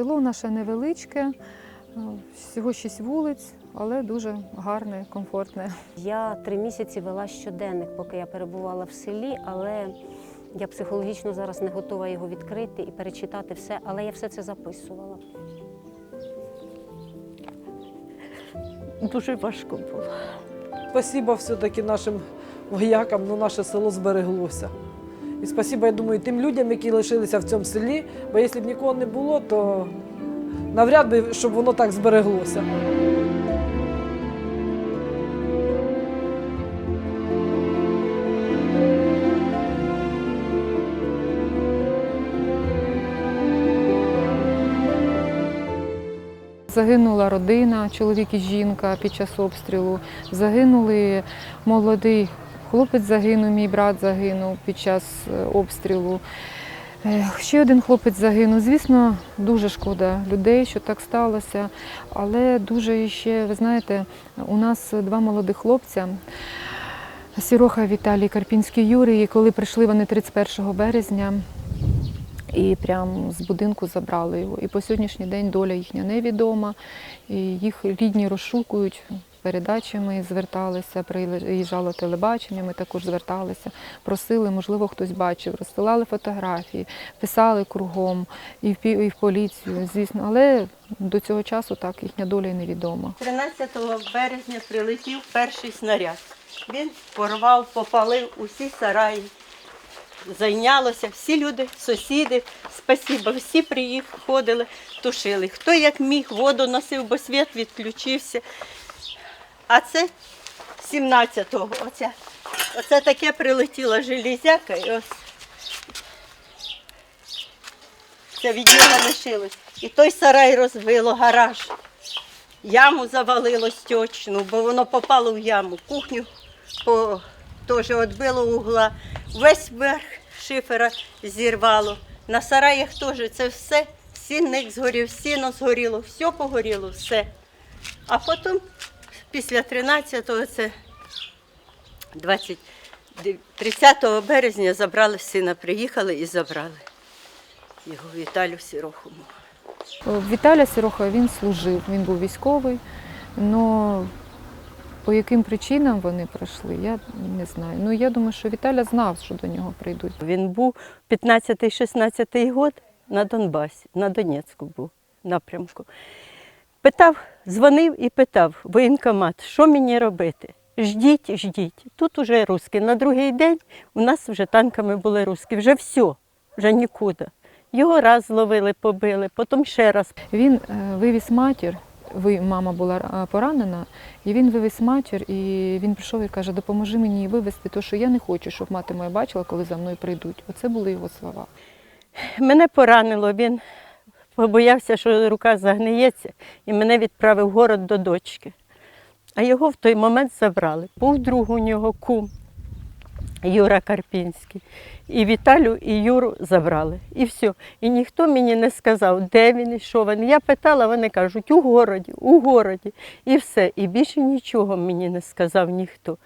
Село наше невеличке, е, всього шість вулиць, але дуже гарне, комфортне. Я три місяці вела щоденник, поки я перебувала в селі, але я психологічно зараз не готова його відкрити і перечитати все, але я все це записувала. Дуже важко було. Спасибо все-таки нашим воякам, ну наше село збереглося. І спасибо, я думаю, тим людям, які лишилися в цьому селі, бо якщо б нікого не було, то навряд би, щоб воно так збереглося. Загинула родина, чоловік і жінка під час обстрілу. Загинули молодий хлопець загинув, мій брат загинув під час е, обстрілу. Е, Ще один хлопець загинув. Звісно, дуже шкода людей, що так сталося. Але дуже ще, ви знаєте, у нас два молодих хлопця. Сіроха Віталій Карпінський Юрій, і коли прийшли вони 31 березня, і прямо з будинку забрали його. І по сьогоднішній день доля їхня невідома. І їх рідні розшукують передачами, зверталися, приїжджало телебачення, ми також зверталися, просили, можливо, хтось бачив, розсилали фотографії, писали кругом і в, і в поліцію, звісно. Але до цього часу так їхня доля й невідома. 13 березня прилетів перший снаряд. Він порвав, попалив усі сараї. Зайнялося, всі люди, сусіди, спасіба, всі приїхали, тушили. Хто як міг, воду носив, бо світ відключився. А це 17-го, оце, оце таке прилетіла железяка і ось це від нього лишилось. І той сарай розбило, гараж. Яму завалило стьочну, бо воно попало в яму. Кухню по, теж відбило угла. Весь верх шифера зірвало. На сараях теж це все, сінник згорів, сіно згоріло, все погоріло, все. А потім, після 13-го, це 20, 30 березня забрали сина, приїхали і забрали його Віталю Сірохому. Віталя Сироха він служив, він був військовий, але по яким причинам вони пройшли, я не знаю. Ну я думаю, що Віталя знав, що до нього прийдуть. Він був 15-16 год на Донбасі, на Донецьку був напрямку. Питав, дзвонив і питав воєнкомат, що мені робити? Ждіть, ждіть. Тут уже русські. На другий день у нас вже танками були русські. Вже все, вже нікуди. Його раз зловили, побили, потім ще раз. Він е, вивіз матір. Мама була е, поранена, і він вивіз матір, і він прийшов і каже, допоможи мені вивезти, тому що я не хочу, щоб мати моя бачила, коли за мною прийдуть. Оце були його слова. Мене поранило, він побоявся, що рука загниється, і мене відправив в город до дочки. А його в той момент забрали. Був друг у нього кум Юра Карпінський. І Віталю, і Юру забрали. І все. І ніхто мені не сказав, де він і що він. Я питала, вони кажуть, у городі, у городі. І все. І більше нічого мені не сказав ніхто.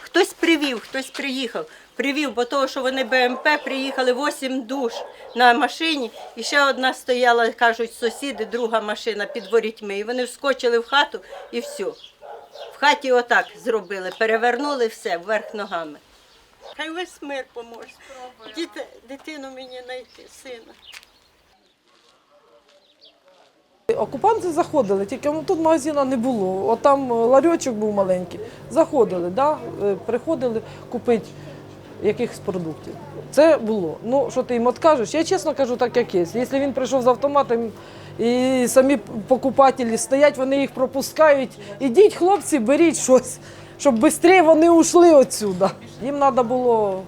Хтось привів, хтось приїхав. Привів, бо того, що вони БМП приїхали 8 душ на машині, і ще одна стояла, кажуть, сусіди, друга машина під ворітьми. І вони вскочили в хату і все. В хаті отак зробили, перевернули все вверх ногами. Хай весь мир поможе. Діти, дитину мені знайти, сина. Окупанти заходили, тільки ну, тут магазину не було. От там е, ларьочок був маленький. Заходили, да? е, приходили купити якихось продуктів. Це було. Ну, що ти їм откажеш? Я чесно кажу, так як є. Якщо він прийшов з автоматом і самі покупателі стоять, вони їх пропускають. Ідіть, хлопці, беріть щось, щоб швидше вони ушли відсюди. Їм треба було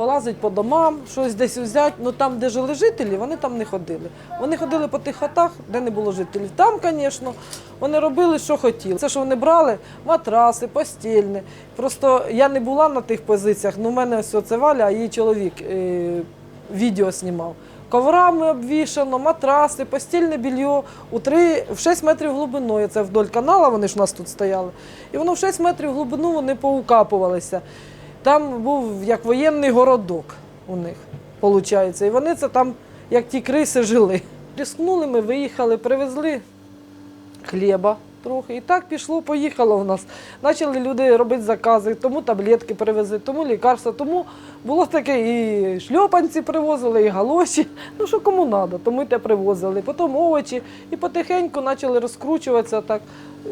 полазити по домам, щось десь взяти. Ну там, де жили жителі, вони там не ходили. Вони ходили по тих хатах, де не було жителів. Там, звісно, вони робили, що хотіли. Це, що вони брали, матраси, постільне. Просто я не була на тих позиціях, але в мене ось це Валя, а її чоловік е, відео знімав. Коврами обвішано, матраси, постільне білье у 3, в 6 метрів глибиною. Це вдоль канала, вони ж у нас тут стояли. І воно в 6 метрів глибину вони поукапувалися. Там був як воєнний городок у них, виходить. І вони це там, як ті криси, жили. Рискнули ми, виїхали, привезли хліба трохи. І так пішло, поїхало в нас. Почали люди робити закази, тому таблетки привезли, тому лікарства, тому було таке і шльопанці привозили, і галоші. Ну що кому треба, тому й те привозили. Потім овочі і потихеньку почали розкручуватися. Так.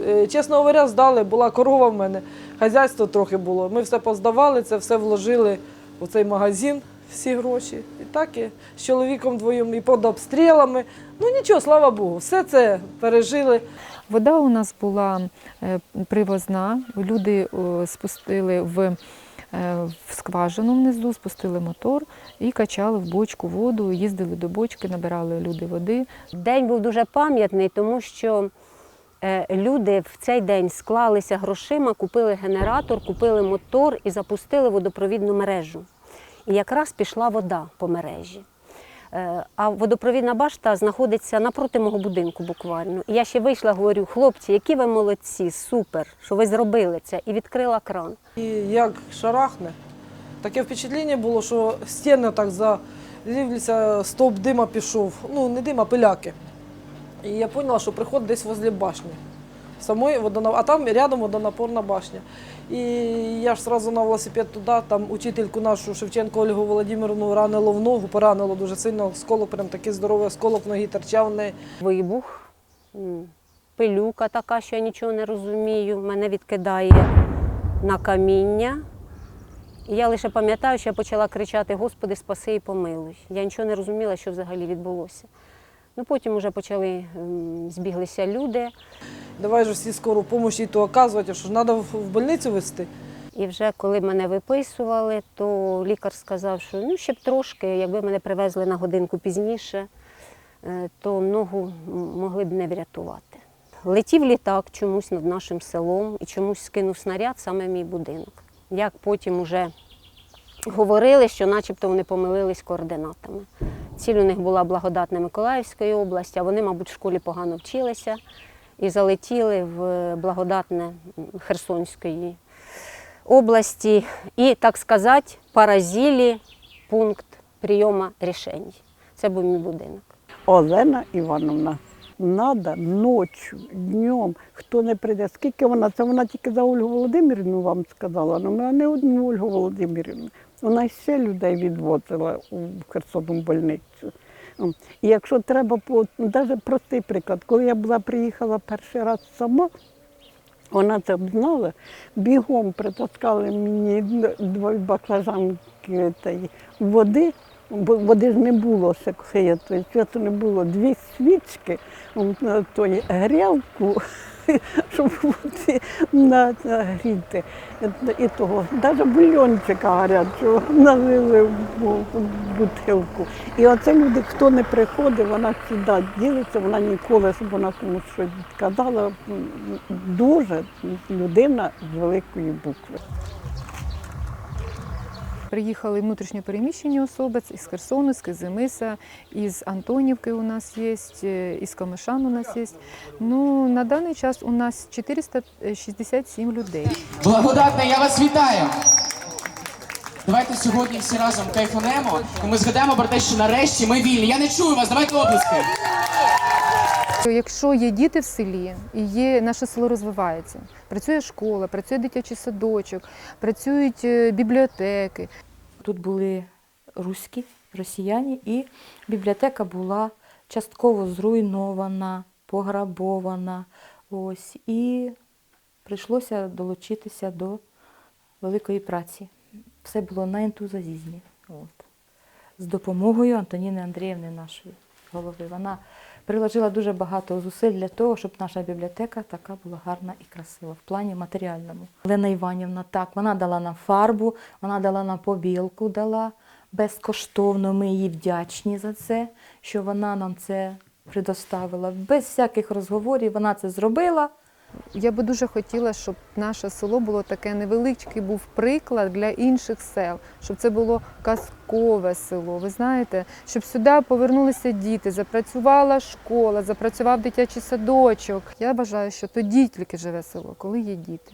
Е, Чесно говоря, здали, була корова в мене, хазяйство трохи було. Ми все поздавали, це все вложили у цей магазин, всі гроші. І так і з чоловіком двоєм, і під обстрілами. Ну нічого, слава Богу, все це пережили. Вода у нас була е, привозна. Люди спустили в, е, в скважину внизу, спустили мотор і качали в бочку воду, їздили до бочки, набирали люди води. День був дуже пам'ятний, тому що е, люди в цей день склалися грошима, купили генератор, купили мотор і запустили водопровідну мережу. І якраз пішла вода по мережі. Е, А водопровідна башта знаходиться напроти мого будинку буквально. І я ще вийшла, говорю, хлопці, які ви молодці, супер, що ви зробили це, і відкрила кран. І як шарахне, таке впечатлення було, що стіни так залівлися, стовп дима пішов. Ну, не дима, а пиляки. І я зрозуміла, що приход десь возле башні. Самої водонап... А там рядом водонапорна башня. І я ж одразу на велосипед туди, там учительку нашу Шевченко Ольгу Володимировну ранило в ногу, поранило дуже сильно осколок, прям такий здоровий осколок в ногі торчав. Вибух, пилюка така, що я нічого не розумію, мене відкидає на каміння. І я лише пам'ятаю, що я почала кричати: Господи, спаси і помилуй. Я нічого не розуміла, що взагалі відбулося. Ну, потім вже почали збіглися люди, Давай же всі скору допомогу і то оказувати, що ж треба в больницю везти. і вже коли мене виписували, то лікар сказав, що ну ще б трошки, якби мене привезли на годинку пізніше, е, то ногу могли б не врятувати. Летів літак чомусь над нашим селом і чомусь скинув снаряд саме мій будинок. Як потім уже говорили, що начебто вони помилились координатами. Ціль у них була благодатна Миколаївської області, а вони, мабуть, в школі погано вчилися і залетіли в благодатне Херсонської області і, так сказати, поразили пункт прийому рішень. Це був мій будинок. Олена Івановна. Надо ночі, днем, хто не прийде. Скільки вона? Це вона тільки за Ольгу Володимирівну вам сказала, але вона не одну Ольгу Володимирівну. Вона ще людей відвозила у Херсонну больницю. І якщо треба, навіть простий приклад, коли я була приїхала перший раз сама, вона це б знала, бігом притаскали мені двоє баклажанки води, бо води ж не було тобто то не було, дві свічки, тої грілку, щоб води нагріти. І того, навіть бульончика гарячого налили в бутилку. І оце люди, хто не приходить, вона завжди ділиться, вона ніколи, щоб вона комусь щось казала. Дуже людина з великої букви. Приїхали внутрішньо переміщені особи із Херсону, з Кизимиса, із Антонівки у нас є, е, із Камишан у нас є. Ну, на даний час у нас 467 людей. Благодатна, я вас вітаю. Давайте сьогодні всі разом кайфанемо, і ми згадаємо про те, що нарешті ми вільні. Я не чую вас, давайте оплески. Якщо є діти в селі і є наше село розвивається, працює школа, працює дитячий садочок, працюють е, бібліотеки. Тут були руські, росіяни, і бібліотека була частково зруйнована, пограбована. Ось, і прийшлося долучитися до великої праці. Все було на ентузіазмі. От. З допомогою Антоніни Андріївни, нашої голови. Вона приложила дуже багато зусиль для того, щоб наша бібліотека така була гарна і красива в плані матеріальному. Олена Іванівна, так, вона дала нам фарбу, вона дала нам побілку, дала безкоштовно. Ми їй вдячні за це, що вона нам це предоставила. Без всяких розговорів вона це зробила. Я би дуже хотіла, щоб наше село було таке невеличкий був приклад для інших сел, щоб це було казкове село. Ви знаєте, щоб сюди повернулися діти, запрацювала школа, запрацював дитячий садочок. Я вважаю, що тоді тільки живе село, коли є діти.